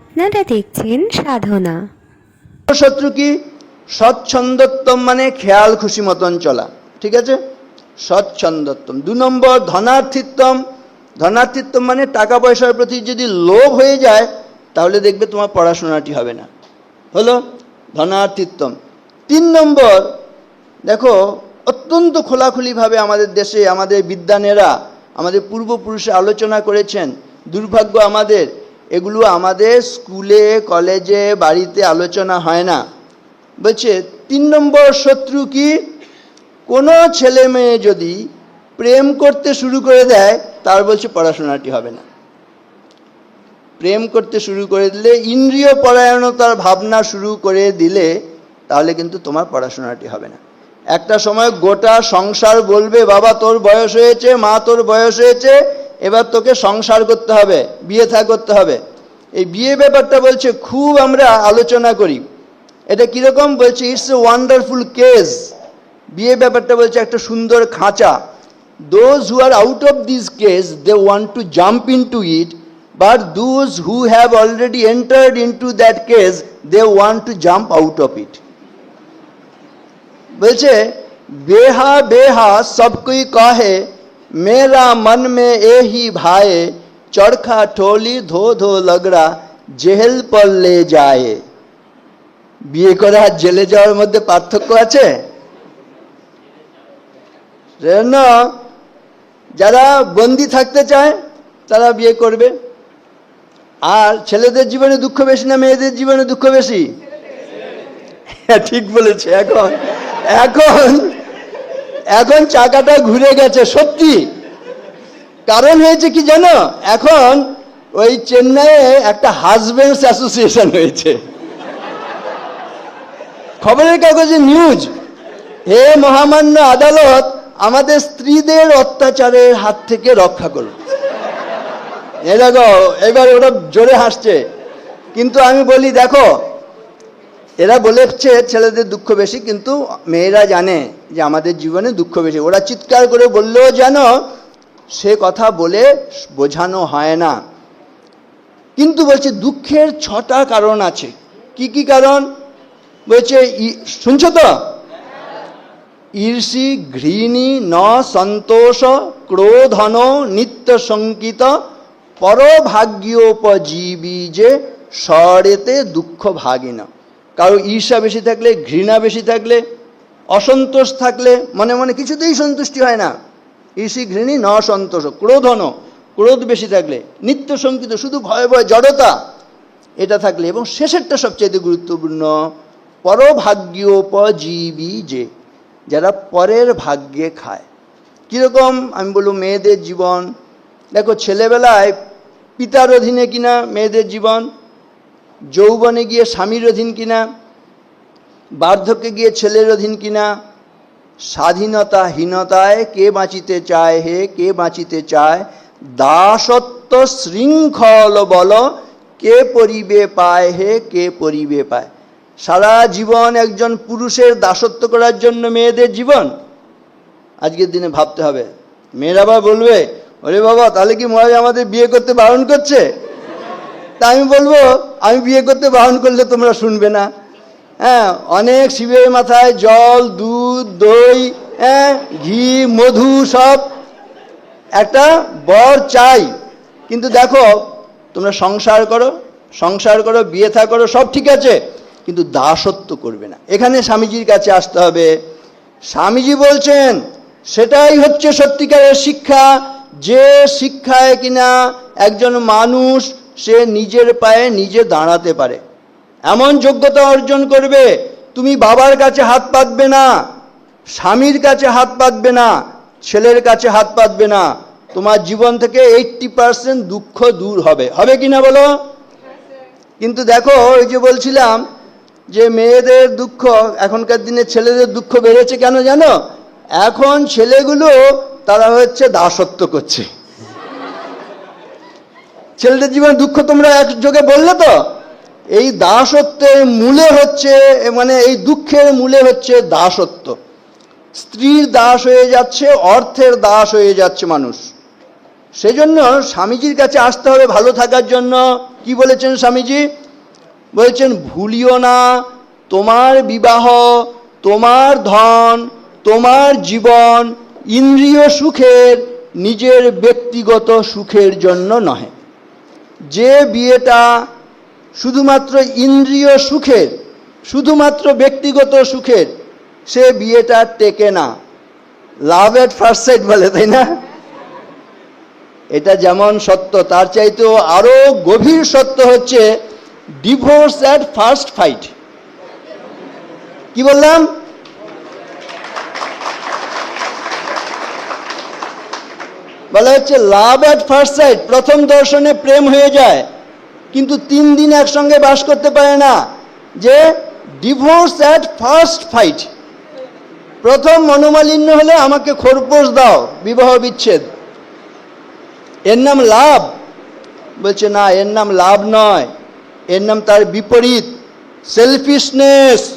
আপনারা দেখছেন সাধনা। শত্রু কি? সচ্ছন্দত্তম মানে খেয়াল খুশি মতন চলা, ঠিক আছে? সচ্ছন্দত্তম দু নম্বর, ধনার্থিত্বম। ধনার্থিত্বম মানে টাকা পয়সার প্রতি যদি লোভ হয়ে যায়, তাহলে দেখবে তোমার পড়াশোনাটি হবে না। হলো? ধনার্থিত্বম। তিন নম্বর, দেখো, অত্যন্ত খোলাখুলিভাবে আমাদের দেশে আমাদের বিদ্যানেরা আমাদের পূর্বপুরুষে আলোচনা করেছেন, দুর্ভাগ্য আমাদের এগুলো আমাদের স্কুলে, কলেজে, বাড়িতে আলোচনা হয় না। বলছে, তিন নম্বর শত্রু কি? কোনো ছেলে মেয়ে যদি প্রেম করতে শুরু করে দেয়, তার বলছে পড়াশোনাটি হবে না। প্রেম করতে শুরু করে দিলে, ইন্দ্রিয় পরায়ণতার ভাবনা শুরু করে দিলে, তাহলে কিন্তু তোমার পড়াশোনাটি হবে না। একটা সময় গোটা সংসার বলবে, বাবা, তোর বয়স হয়েছে, মা, তোর বয়স হয়েছে, এবার তোকে সংসার করতে হবে বিয়ে থা করতে হবে। এই বিয়ে ব্যাপারটা বলছে, খুব আমরা আলোচনা করি। এটা কীরকম? বলছে ইটস এ ওয়ান্ডারফুল কেস বিয়ে ব্যাপারটা বলছে, একটা সুন্দর খাঁচা। Those who are out of this cage they want to jump into it but those who have already entered into that cage they want to jump out of it বলছে, বেহা বেহা, সব কোই কহে, মেরা মন মে এ হি ভায়ে চরখা ঠোলি ধো ধো লগড়া জেহেল পর লে যায় বিয়ে করে আর জেলে যাওয়ার মধ্যে পার্থক্য আছে? জন্য যারা বন্দি থাকতে চায়, তারা বিয়ে করবে। আর ছেলেদের জীবনে দুঃখ বেশি না মেয়েদের জীবনে দুঃখ বেশি? হ্যাঁ ঠিক বলেছে, এখন এখন এখন চাকাটা ঘুরে গেছে, সত্যি। কারণ হয়েছে কি জানো? এখন ওই চেন্নাইয়ে একটা হাজবেন্ডস অ্যাসোসিয়েশন হয়েছে। খবরের কাগজে নিউজ হে মহামান্য আদালত, আমাদের স্ত্রীদের অত্যাচারের হাত থেকে রক্ষা করুন। এ দেখো, এবার ওরা জোরে হাসছে। কিন্তু আমি বলি, দেখো, এরা বলেছে ছেলেদের দুঃখ বেশি, কিন্তু মেয়েরা জানে যে আমাদের জীবনে দুঃখ বেশি। ওরা চিৎকার করে বললেও যেন সে কথা বলে বোঝানো হয় না। কিন্তু বলছে, দুঃখের ছটা কারণ আছে। কি কি কারণ? বলছে শুনছো তো? ঈর্ষি, ঘৃণী, ন, সন্তোষ, ক্রোধন, নিত্য শঙ্কিত, পরভাগ্যোপজীবী যে স্বরেতে দুঃখ ভাগিন। কারও ঈর্ষা বেশি থাকলে, ঘৃণা বেশি থাকলে, অসন্তোষ থাকলে, মনে মনে কিছুতেই সন্তুষ্টি হয় না। ঈর্ষি ঘৃণী ন সন্তোষ। ক্রোধন ক্রোধ বেশি থাকলে। নিত্য শঙ্কিত, শুধু ভয় ভয় জড়তা এটা থাকলে। এবং শেষেরটা সবচেয়ে গুরুত্বপূর্ণ, পরভাগ্যোপজীবী যে, যারা পরের ভাগ্যে খায়। কীরকম? আমি বলব মেয়েদের জীবন। দেখো, ছেলেবেলায় পিতার অধীনে কিনা মেয়েদের জীবন, যৌবনে গিয়ে স্বামীর অধীন কিনা, বার্ধক্যে গিয়ে ছেলের অধীন কিনা স্বাধীনতাহীনতায় কে বাঁচিতে চায় হে? কে বাঁচিতে চায়? দাসত্ব শৃঙ্খল বল, কে পরিবে পায় হে? কে পরিবে পায়? সারা জীবন একজন পুরুষের দাসত্ব করার জন্য মেয়েদের জীবন? আজকের দিনে ভাবতে হবে। মেয়েরা আবার বলবে, ওরে বাবা, তাহলে কি মহারাজ আমাদের বিয়ে করতে বারণ করছে? তা আমি বলব, আমি বিয়ে করতে বারণ করলে তোমরা শুনবে না। হ্যাঁ অনেক শিবের মাথায় জল, দুধ, দই হ্যাঁ ঘি, মধু সব একটা বর চাই। কিন্তু দেখো, তোমরা সংসার করো সংসার করো, বিয়ে থা করো, সব ঠিক আছে, কিন্তু দাসত্ব করবে না। এখানে স্বামীজির কাছে আসতে হবে। স্বামীজি বলছেন, সেটাই হচ্ছে সত্যিকারের শিক্ষা। যে শিক্ষায় কিনা একজন মানুষ, সে নিজের পায়ে নিজে দাঁড়াতে পারে। এমন যোগ্যতা অর্জন করবে, তুমি বাবার কাছে হাত পাতবে না, স্বামীর কাছে হাত পাতবে না, ছেলের কাছে হাত পাতবে না। তোমার জীবন থেকে এইটটি পার্সেন্ট দুঃখ দূর হবে। হবে কি না বলো? কিন্তু দেখো, ওই যে বলছিলাম যে মেয়েদের দুঃখ, এখনকার দিনে ছেলেদের দুঃখ বেড়েছে কেন জানো? এখন ছেলেগুলো, তারা হচ্ছে দাসত্ব করছে। ছেলেদের জীবনে দুঃখ তোমরা একযোগে বললে তো? এই দাসত্বের মূলে হচ্ছে মানে এই দুঃখের মূলে হচ্ছে দাসত্ব। স্ত্রীর দাস হয়ে যাচ্ছে, অর্থের দাস হয়ে যাচ্ছে মানুষ। সেজন্য স্বামীজির কাছে আসতে হবে ভালো থাকার জন্য। কি বলেছেন স্বামীজি? বলেছেন, ভুলিও না, তোমার বিবাহ, তোমার ধন, তোমার জীবন ইন্দ্রিয় সুখের, নিজের ব্যক্তিগত সুখের জন্য নহে। যে বিয়েটা শুধুমাত্র ইন্দ্রিয় সুখের, শুধুমাত্র ব্যক্তিগত সুখের, সে বিয়েটা টেকে না। লাভ এট ফার্স্ট সাইড বলে, তাই না? এটা যেমন সত্য, তার চাইতেও আরও গভীর সত্য হচ্ছে ডিভোর্স অ্যাট ফার্স্ট ফাইট কি বললাম? বলা হচ্ছে লাভ অ্যাট ফার্স্ট সাইট প্রথম দর্শনে প্রেম হয়ে যায়। কিন্তু তিন দিন একসঙ্গে বাস করতে পারে না। যে ডিভোর্স অ্যাট ফার্স্ট ফাইট প্রথম মনোমালিন্য হলে আমাকে খোরপোশ দাও, বিবাহ বিচ্ছেদ। এর নাম লাভ। বলছে, না, এর নাম লাভ নয়। এর নাম তার বিপরীত। সেলফিশনেস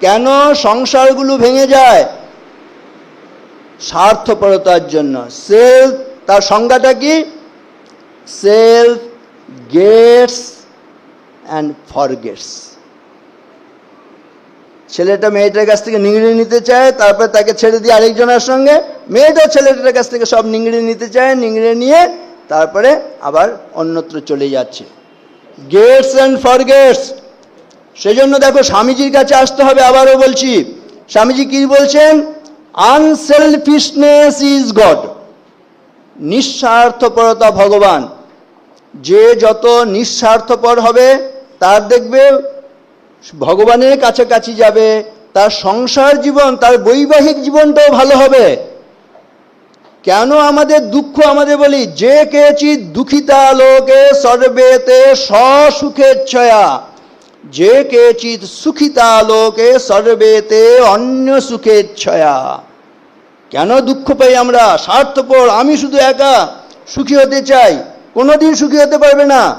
কেন সংসারগুলো ভেঙে যায়? স্বার্থপরতার জন্য। সেলফ তার সংজ্ঞাটা কি? Self gets and forgets. ছেলেটা মেয়েটার কাছ থেকে নিংড়ে নিতে চায়, তারপর তাকে ছেড়ে দিয়ে আরেকজনের সঙ্গে মেয়েটাও ছেলেটার কাছ থেকে সব নিংড়ে নিতে চায়, নিংড়ে নিয়ে তারপরে আবার অন্যত্র চলে যাচ্ছে। Gets and forgets. সেজন্য দেখো স্বামীজির কাছে আসতে হবে, আবারও বলছি। স্বামীজি কি বলছেন? আনসেলফিশনেস ইজ গড নিঃস্বার্থপরতা ভগবান। যে যত নিঃস্বার্থপর হবে, তার দেখবে ভগবানের কাছাকাছি যাবে, তার সংসার জীবন, তার বৈবাহিক জীবনটাও ভালো হবে। কেন আমাদের দুঃখ আমাদের বলি? যে কেচিৎ দুঃখিতা লোকে সর্বেতে সসুখেচ্ছয়া যে কেচিৎ সুখিতা লোকে সর্বেতে অন্য সুখেচ্ছয়া কেন দুঃখ পাই আমরা? স্বার্থপর, আমি শুধু একা সুখী হতে চাই। কোনোদিন সুখী হতে পারবে না।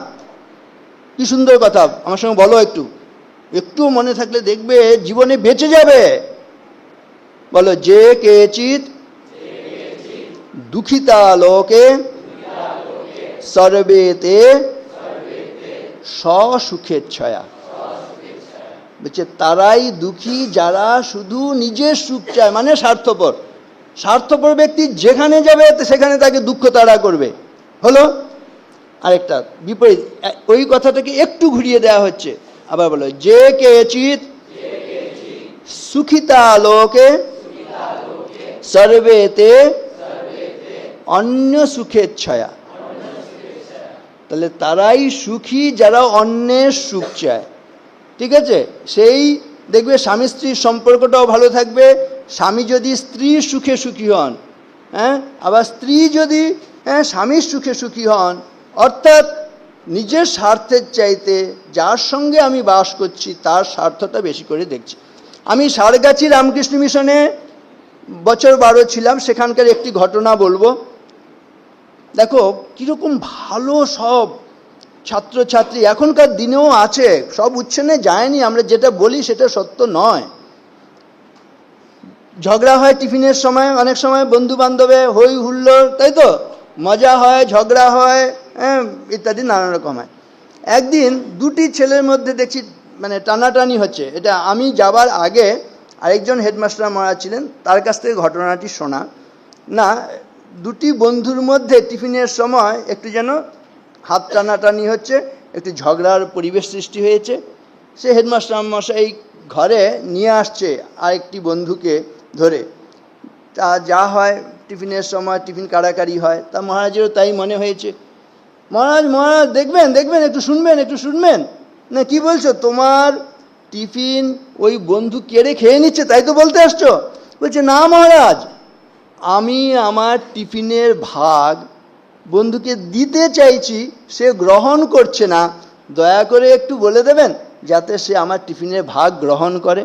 কি সুন্দর কথা, আমার সঙ্গে বলো একটু। একটু মনে থাকলে দেখবে জীবনে বেঁচে যাবে। বলো, যে কেচিৎ দুঃখিতা লোকে। সর্বেতে সসুখের ছয়া। বলছে, তারাই দুঃখী যারা শুধু নিজের সুখ চায় মানে স্বার্থপর। স্বার্থপর ব্যক্তি যেখানে যাবে, সেখানে তাকে দুঃখ তাড়া করবে। হলো? আরেকটা, বিপরীত ওই কথাটাকে একটু ঘুরিয়ে দেওয়া হচ্ছে। আবার বলো, যে কেচিত সুখিতা লোকে সর্বেতে অন্য সুখের ছয়া। তাহলে তারাই সুখী যারা অন্যের সুখ চায়। ঠিক আছে? সেই দেখবে স্বামী স্ত্রীর সম্পর্কটাও ভালো থাকবে। স্বামী যদি স্ত্রীর সুখে সুখী হন হ্যাঁ? আবার স্ত্রী যদি হ্যাঁ স্বামীর সুখে সুখী হন অর্থাৎ নিজের স্বার্থের চাইতে যার সঙ্গে আমি বাস করছি, তার স্বার্থটা বেশি করে দেখছি। আমি সারগাছি রামকৃষ্ণ মিশনে বছর বারো ছিলাম, সেখানকার একটি ঘটনা বলব। দেখো, কীরকম ভালো সব ছাত্রছাত্রী এখনকার দিনেও আছে, সব উচ্ছেনে যায়নি, আমরা যেটা বলি সেটা সত্য নয়। ঝগড়া হয় টিফিনের সময়, অনেক সময় বন্ধু বান্ধবে হই হুল্লোড়, তাই তো? মজা হয়, ঝগড়া হয় হ্যাঁ ইত্যাদি নানা রকম হয়। একদিন দুটি ছেলের মধ্যে দেখছি মানে টানাটানি হচ্ছে। এটা আমি যাবার আগে আরেকজন হেডমাস্টার মহারাজ ছিলেন, তার কাছ থেকে ঘটনাটি শোনা। না, দুটি বন্ধুর মধ্যে টিফিনের সময় একটু যেন হাত টানাটানি হচ্ছে, একটু ঝগড়ার পরিবেশ সৃষ্টি হয়েছে। সে হেডমাস্টার মশাই ঘরে নিয়ে আসছে আরেকটি বন্ধুকে ধরে। তা যা হয়, টিফিনের সময় টিফিন কাড়াকাড়ি হয়। তা মহারাজেরও তাই মনে হয়েছে। মহারাজ মহারাজ, দেখবেন দেখবেন, একটু শুনবেন একটু শুনবেন। না, কি বলছো? তোমার টিফিন ওই বন্ধু কেড়ে খেয়ে নিচ্ছে, তাই তো বলতে আসছো? বলছে, না মহারাজ, আমি আমার টিফিনের ভাগ বন্ধুকে দিতে চাইছি, সে গ্রহণ করছে না। দয়া করে একটু বলে দেবেন, যাতে সে আমার টিফিনের ভাগ গ্রহণ করে।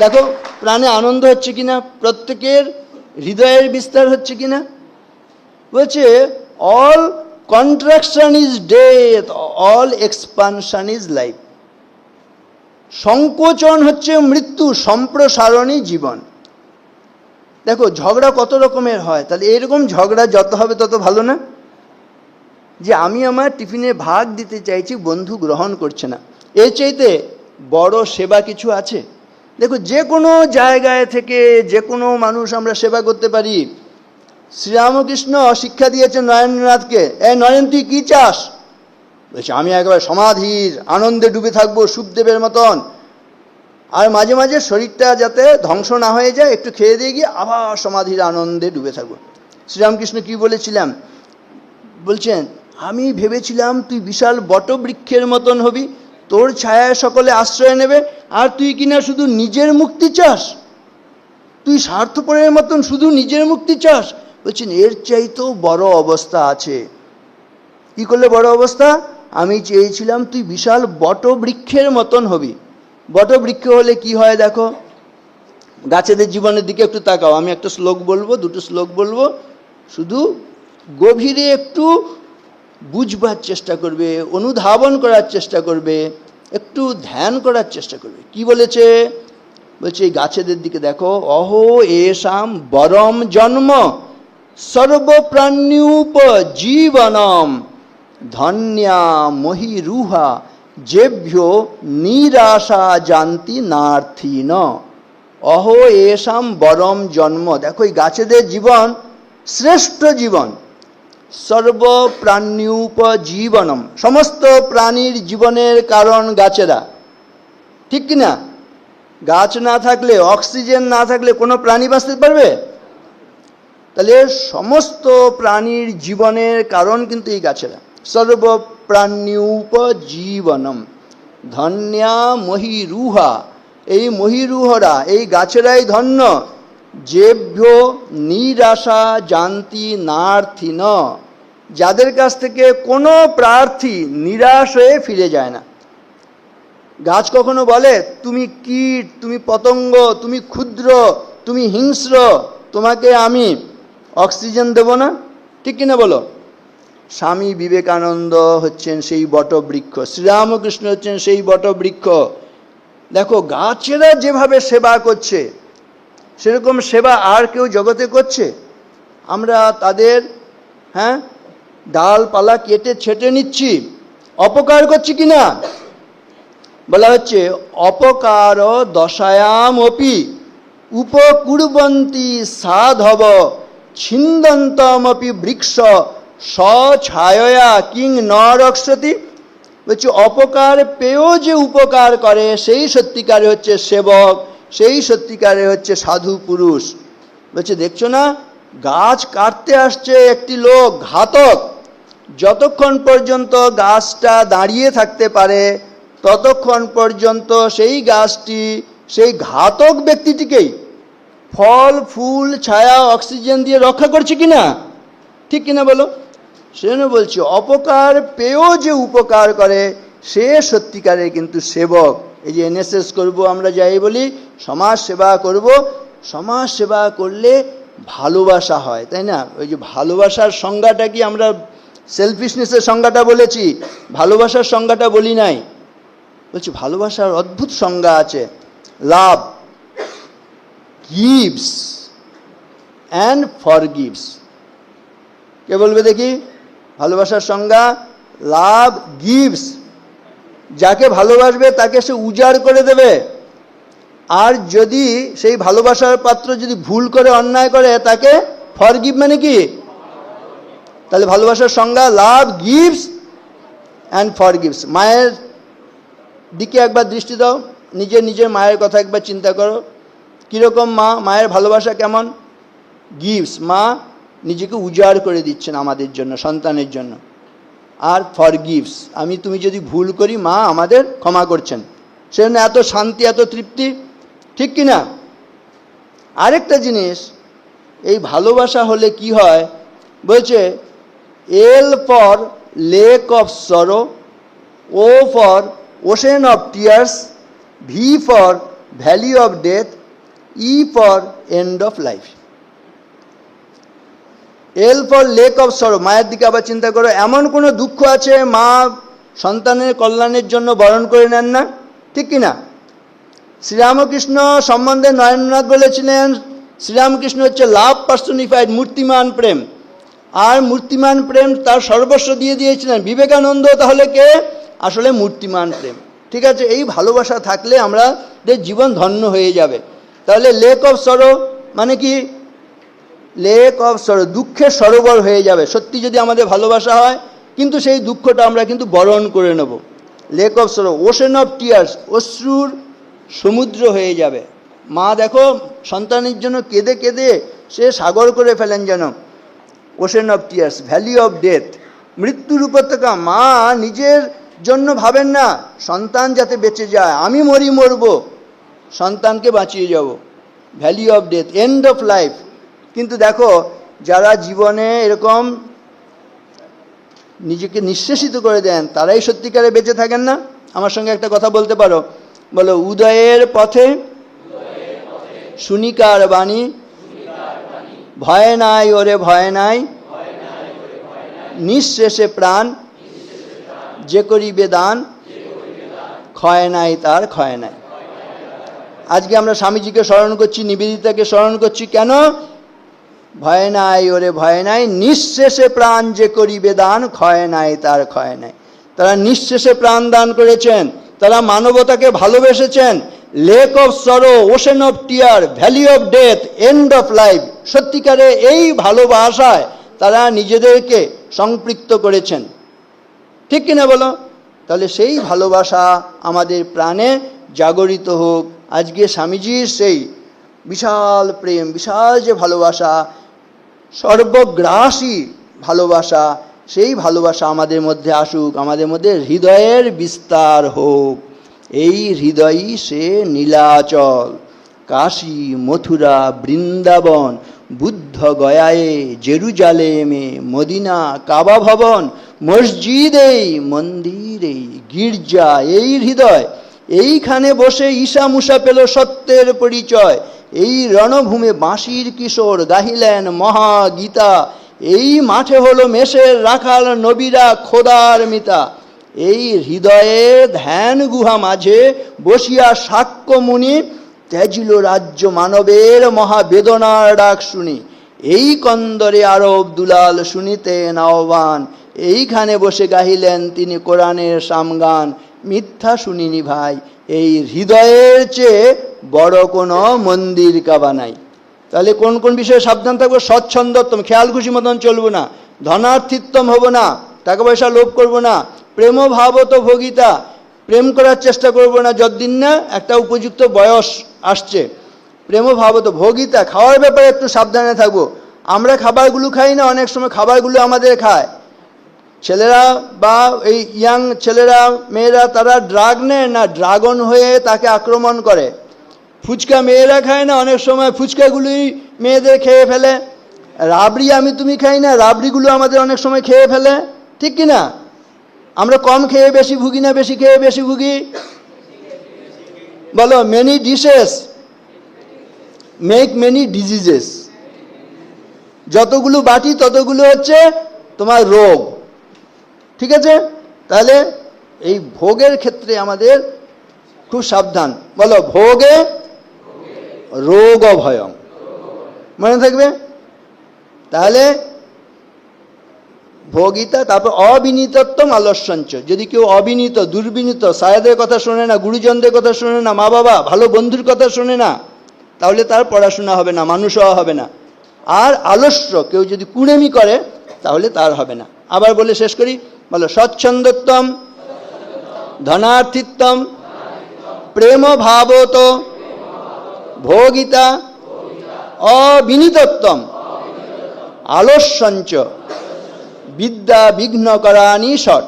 দেখো, প্রাণে আনন্দ হচ্ছে কিনা? প্রত্যেকের হৃদয়ের বিস্তার হচ্ছে কিনা? বলছে all contraction is death all expansion is life সংকোচন হচ্ছে মৃত্যু, সম্প্রসারণই জীবন। দেখো, ঝগড়া কত রকমের হয়। তাহলে এরকম ঝগড়া যত হবে তত ভালো না? যে আমি আমার টিফিনে ভাগ দিতে চাইছি, বন্ধু গ্রহণ করছে না। এর চাইতে বড় সেবা কিছু আছে? দেখো, যে কোনো জায়গায় থেকে যে কোনো মানুষ আমরা সেবা করতে পারি। শ্রীরামকৃষ্ণ শিক্ষা দিয়েছেন নরেন্দ্রনাথকে, এ নরেন, তুই কি চাস? বলছে, আমি একবার সমাধির আনন্দে ডুবে থাকব সুখদেবের মতন। আর মাঝে মাঝে শরীরটা যাতে ধ্বংস না হয়ে যায়, একটু খেয়ে দিয়ে গিয়ে আবার সমাধির আনন্দে ডুবে থাকব। শ্রীরামকৃষ্ণ কি বলেছিলাম বলছেন, আমি ভেবেছিলাম তুই বিশাল বটবৃক্ষের মতন হবি তোর ছায়ায় সকলে আশ্রয় নেবে, আর তুই কিনা শুধু নিজের মুক্তি চাস? তুই স্বার্থপরের মতন শুধু নিজের মুক্তি চাস? বলছেন, এর চাইতেও বড় অবস্থা আছে। কি করলে বড় অবস্থা? আমি চেয়েছিলাম তুই বিশাল বটবৃক্ষের মতন হবি। বটবৃক্ষ হলে কি হয় দেখো? গাছেদের জীবনের দিকে একটু তাকাও। আমি একটা শ্লোক বলব, দুটো শ্লোক বলব। শুধু গভীরে একটু বুঝবার চেষ্টা করবে, অনুধাবন করার চেষ্টা করবে, একটু ধ্যান করার চেষ্টা করবে। কি বলেছে? বলছে, এই গাছেদের দিকে দেখো, অহো এসাম বরম জন্ম সর্বপ্রাণ্যুপ জীবনম ধন্যা মহিরুহা, যেভ্য নিরাশা জানতি নার্থিন। অহো এসাম বরম জন্ম। দেখো, এই গাছেদের জীবন শ্রেষ্ঠ জীবন। সর্বপ্রাণ্যুপ জীবনম সমস্ত প্রাণীর জীবনের কারণ গাছেরা। ঠিক কি না গাছ না থাকলে, অক্সিজেন না থাকলে কোনো প্রাণী বাঁচতে পারবে? তাহলে সমস্ত প্রাণীর জীবনের কারণ কিন্তু এই গাছেরা। সর্বপ্রাণ্যুপ জীবনম ধন্যা মহিরুহা। এই মহিরুহরা, এই গাছেরাই ধন্য। যেভ্য নিরাশা জানতি নার্থিন। যাদের কাছ থেকে কোনো প্রার্থী নিরাশ হয়ে ফিরে যায় না। গাছ কখনো বলে, তুমি কীট, তুমি পতঙ্গ, তুমি ক্ষুদ্র, তুমি হিংস্র, তোমাকে আমি অক্সিজেন দেব না? ঠিক কিনা বলো? স্বামী বিবেকানন্দ হচ্ছেন সেই বটবৃক্ষ, শ্রীরামকৃষ্ণ হচ্ছেন সেই বটবৃক্ষ। দেখো, গাছেরা যেভাবে সেবা করছে, সেরকম সেবা আর কেউ জগতে করছে? আমরা তাদের হ্যাঁ ডালপালা কেটে ছেটে নিচ্ছি। অপকার করছি কি না বলা হচ্ছে, অপকার দশায়াম অপি, উপকুর্বন্তী সাধব ছিন্দন্তমপি বৃক্ষ স্বছায়া কিং ন রক্ষতি বলছে, অপকার পেয়েও যে উপকার করে, সেই সত্যিকারে হচ্ছে সেবক, সেই সত্যিকারে হচ্ছে সাধু পুরুষ। বলছে, দেখছ না, গাছ কাটতে আসছে একটি লোক, ঘাতক। যতক্ষণ পর্যন্ত গাছটা দাঁড়িয়ে থাকতে পারে, ততক্ষণ পর্যন্ত সেই গাছটি, সেই ঘাতক ব্যক্তিটিকেই ফল, ফুল, ছায়া, অক্সিজেন দিয়ে রক্ষা করছে কি না ঠিক কিনা বলো? সেজন্য বলছি, অপকার পেয়েও যে উপকার করে, সে সত্যিকারের কিন্তু সেবক। এই যে এনএসএস করব আমরা যাই বলি, সমাজ সেবা করব। সমাজ সেবা করলে ভালোবাসা হয়, তাই না? ওই যে ভালোবাসার সংজ্ঞাটা কি আমরা সেলফিশনেসের সংজ্ঞাটা বলেছি, ভালোবাসার সংজ্ঞাটা বলি নাই। বলছি, ভালোবাসার অদ্ভুত সংজ্ঞা আছে। Love gives and forgives কে বলবে দেখি? ভালোবাসার সংজ্ঞা, লাভ গিভস যাকে ভালোবাসবে তাকে সে উজাড় করে দেবে। আর যদি সেই ভালোবাসার পাত্র যদি ভুল করে, অন্যায় করে, তাকে ফরগিভ মানে কি? তাহলে ভালোবাসার সংজ্ঞা লাভ গিভস অ্যান্ড ফরগিভস মায়ের দিকে একবার দৃষ্টি দাও, নিজের নিজের মায়ের কথা একবার চিন্তা করো। কীরকম মা, মায়ের ভালোবাসা কেমন? গিভস মা নিজেকে উজাড় করে দিচ্ছেন আমাদের জন্য, সন্তানের জন্য। আর ফর গিভস আমি তুমি যদি ভুল করি, মা আমাদের ক্ষমা করছেন। সেজন্য এত শান্তি, এত তৃপ্তি, ঠিক কি না? আরেকটা জিনিস, এই ভালোবাসা হলে কি হয়? বলছে এল for lake of sorrow O for ocean of tears V for valley of death E for end of life L for lake of sorrow মায়ের দিকে আবার চিন্তা করো, এমন কোনো দুঃখ আছে মা সন্তানের কল্যাণের জন্য বরণ করে নেন না? ঠিক কি না শ্রীরামকৃষ্ণ সম্বন্ধে নরেন্দ্রনাথ বলেছিলেন, শ্রীরামকৃষ্ণ হচ্ছে লাভ পার্সনিফাইড, মূর্তিমান প্রেম। আর মূর্তিমান প্রেম তার সর্বস্ব দিয়ে দিয়েছিলেন। বিবেকানন্দ তাহলে কে? আসলে মূর্তিমান প্রেম। ঠিক আছে, এই ভালোবাসা থাকলে আমাদের জীবন ধন্য হয়ে যাবে। তাহলে লেক অফ সরো মানে কি? লেক অফ সরো, দুঃখের সরোবর হয়ে যাবে। সত্যি যদি আমাদের ভালোবাসা হয়, কিন্তু সেই দুঃখটা আমরা কিন্তু বরণ করে নেব। Lake of sorrow, ocean of tears, অশ্রুর সমুদ্র হয়ে যাবে। মা দেখো, সন্তানের জন্য কেঁদে কেঁদে সে সাগর করে ফেলেন যেন। Ocean of tears valley of death মৃত্যুর উপত্যকা মা নিজের জন্য ভাবেন না সন্তান যাতে বেঁচে যায় আমি মরি মরবো সন্তানকে বাঁচিয়ে যাব। Valley of death end of life কিন্তু দেখো যারা জীবনে এরকম নিজেকে নিঃশেষিত করে দেন তারাই সত্যিকারে বেঁচে থাকেন না? আমার সঙ্গে একটা কথা বলতে পারো। বলো উদয়ের পথে। শুনিকার বাণী ভয় নাই ওরে ভয় নাই। নিঃশেষে প্রাণ, যে করিবে দান, ক্ষয় নাই তার ক্ষয় নাই। আজকে আমরা স্বামীজিকে স্মরণ করছি, নিবেদিতাকে স্মরণ করছি, কেন? ভয় নাই ওরে ভয় নাই, নিঃশেষে প্রাণ যে করিবে দান, ক্ষয় নাই তার ক্ষয় নাই। তারা নিঃশেষে প্রাণ দান করেছেন। তারা মানবতাকে ভালোবেসেছেন। Lake of sorrow ocean of tear valley of death end of life সত্যিকারে এই ভালোবাসায় তারা নিজেদেরকে সম্পৃক্ত করেছেন। ঠিক কিনা বলো? তাহলে সেই ভালোবাসা আমাদের প্রাণে জাগরিত হোক। আজকে স্বামীজির সেই বিশাল প্রেম, বিশাল যে ভালোবাসা, সর্বগ্রাসী ভালোবাসা সেই ভালোবাসা আমাদের মধ্যে আসুক, আমাদের মধ্যে হৃদয়ের বিস্তার হোক। এই হৃদয়ই সে নীলাচল, কাশী, মথুরা, বৃন্দাবন, বুদ্ধ গয়ায়ে, জেরুজালেমে, মদিনা, কাবা ভবন মসজিদেই মন্দিরেই গির্জা, এই হৃদয়, এইখানে বসে ঈশা মুসা পেল সত্যের পরিচয়। এই রণভূমে বাঁশির কিশোর, গাহিলেন মহাগীতা। এই মাঠে হলো মেষের রাখাল নবীরা খোদার মিতা। এই হৃদয়ে ধ্যান গুহা মাঝে বসিয়া সাক্ষ্য মুনি, ত্যাজিল রাজ্য মানবের মহাবেদনার ডাক শুনি। এই কন্দরে আরব দুলাল শুনিতেন আহ্বান। এইখানে বসে গাহিলেন তিনি কোরআনের সামগান। মিথ্যা শুনিনি ভাই, এই হৃদয়ের চেয়ে বড় কোনো মন্দির কাবা নাই। তাহলে কোন কোন বিষয়ে সাবধান থাকব? স্বচ্ছন্দত্তম খেয়াল খুশি মতন চলবো না, ধনার্থিত্তম হব না, টাকা পয়সা লোভ করব না প্রেম ভাবত ভোগিতা, প্রেম করার চেষ্টা করব না, যতদিন না একটা উপযুক্ত বয়স আসছে। প্রেম ভাবত ভোগিতা, খাওয়ার ব্যাপারে একটু সাবধানে থাকব। আমরা খাবারগুলো খাই না, অনেক সময় খাবারগুলো আমাদের খায়। ছেলেরা বা এই ইয়াং ছেলেরা, মেয়েরা, তারা ড্রাগ নেয় না, ড্রাগন হয়ে তাকে আক্রমণ করে। ফুচকা মেয়েরা খায় না, অনেক সময় ফুচকাগুলোই মেয়েদের খেয়ে ফেলে। রাবড়ি আমি তুমি খাই না, রাবড়িগুলো আমাদের অনেক সময় খেয়ে ফেলে। ঠিক কি না? আমরা কম খেয়ে বেশি ভুগি না, বেশি খেয়ে বেশি ভুগি? বলো many dishes make many diseases যতগুলো বাটি, ততগুলো হচ্ছে তোমার রোগ। ঠিক আছে? তাহলে এই ভোগের ক্ষেত্রে আমাদের খুব সাবধান। বলো, ভোগে রোগ ভয়ম মনে থাকবে? তাহলে ভোগিতা, তারপর অবিনীতত্বম আলস্যঞ্চ। যদি কেউ অবিনীত, দুর্বিনীত, সায়াদের কথা শোনে না, গুরুজনদের কথা শোনে না, মা বাবা, ভালো বন্ধুর কথা শোনে না, তাহলে তার পড়াশোনা হবে না, মানুষ হওয়া হবে না। আর আলস্য, কেউ যদি কুড়েমি করে, তাহলে তার হবে না। আবার বলে শেষ করি, বলো স্বচ্ছন্দত্তম ধনার্থিত্তম প্রেম ভাবত ভোগিতা, অবিনিতত্তম। আলস্যঞ্চ। বিদ্যা বিঘ্ন করা নিষট।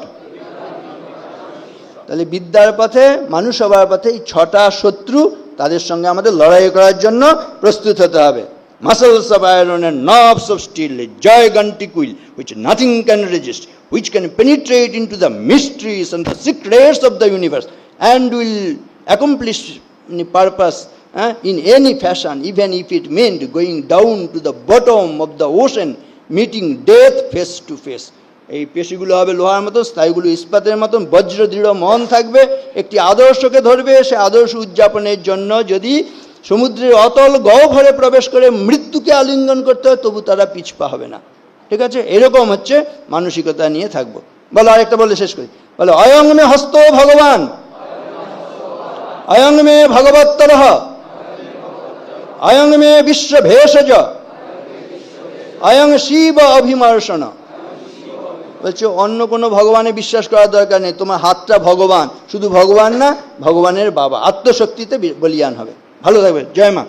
তাহলে বিদ্যার পথে মানুষ হবার পথে এই ছটা শত্রু তাদের সঙ্গে আমাদের লড়াই করার জন্য প্রস্তুত হতে হবে। মাসলস অফ আয়রনের nerves of steel gigantic will which nothing can resist which can penetrate into the mysteries and the secrets of the universe and will accomplish purpose uh, in any fashion even if it meant going down to the bottom of the ocean meeting death face to face. এই পেশিগুলো হবে লোহার মতন স্থায়ীগুলো ইস্পাতের মতন বজ্র দৃঢ় মন থাকবে একটি আদর্শকে ধরবে সে আদর্শ উদযাপনের জন্য যদি সমুদ্রের অতল গহ্বরে প্রবেশ করে মৃত্যুকে আলিঙ্গন করতে হয় তবু তারা পিছপা হবে না। ঠিক আছে? এরকম হচ্ছে মানসিকতা নিয়ে থাকব। বলো আরেকটা বলে শেষ করি। বলো অয়ং মে হস্ত ভগবান। অয়ং মে ভগবত্তর। অয়ং মে বিশ্ব ভেষজ অয়ং শিব অভিমর্ষণ বলছে, অন্য কোনো ভগবানে বিশ্বাস করার দরকার নেই, তোমার হাতটা ভগবান, শুধু ভগবান না, ভগবানের বাবা। আত্মশক্তিতে বলিয়ান হবে। ভালো থাকবে, জয় মা।